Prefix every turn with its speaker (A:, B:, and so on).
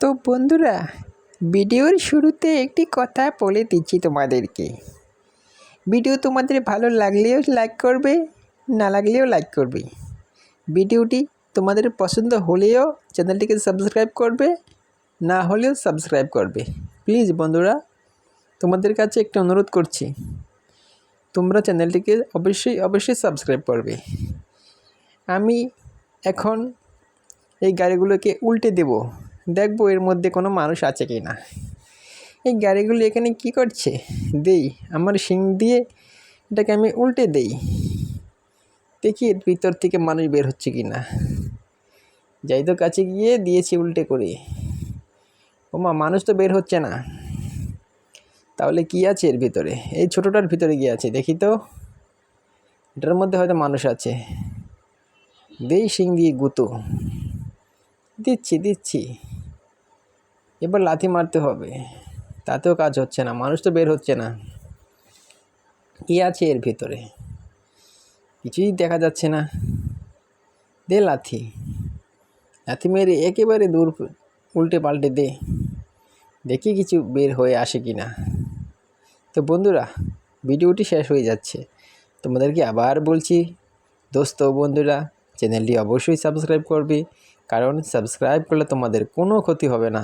A: তো বন্ধুরা, ভিডিওর শুরুতে একটি কথা বলে দিচ্ছি তোমাদেরকে। ভিডিও তোমাদের ভালো লাগলেও লাইক করবে, না লাগলেও লাইক করবে। ভিডিওটি তোমাদের পছন্দ হলেও চ্যানেলটিকে সাবস্ক্রাইব করবে, না হলেও সাবস্ক্রাইব করবে। প্লিজ বন্ধুরা, তোমাদের কাছে একটা অনুরোধ করছি, তোমরা চ্যানেলটিকে অবশ্যই অবশ্যই সাবস্ক্রাইব করবে। আমি এখন এই গাড়িগুলোকে উল্টে দেব। দেখব এর মধ্যে কোনো মানুষ আছে কি না। এই গাড়িগুলো এখানে কি করছে? দেই, আমার শিং দিয়ে এটাকে আমি উল্টে দেই। দেখি এর ভিতর থেকে মানুষ বের হচ্ছে কি না। যাই তো কাছে গিয়ে দিয়েছি উল্টে করে। ওমা, মানুষ তো বের হচ্ছে না। তাহলে কি আছে এর ভিতরে? এই ছোটোটার ভিতরে গিয়ে আছে, দেখি তো। এটার মধ্যে হয়তো মানুষ আছে। দেই, শিং দিয়ে গুঁতো। দিচ্ছি দিচ্ছি। এবার লাথি মারতে হবে। তাতেও কাজ হচ্ছে না, মানুষ তো বের হচ্ছে না। কী আছে এর ভিতরে? কিছুই দেখা যাচ্ছে না। দে লাথি। লাথি মেরে একেবারে দূর উল্টে পাল্টে দে। দেখি কিছু বের হয়ে আসে কি না। তো বন্ধুরা, ভিডিওটি শেষ হয়ে যাচ্ছে। তোমাদেরকে আবার বলছি, দোস্ত বন্ধুরা, চ্যানেলটি অবশ্যই সাবস্ক্রাইব করবে, কারণ সাবস্ক্রাইব করলে তোমাদের কোনো ক্ষতি হবে না।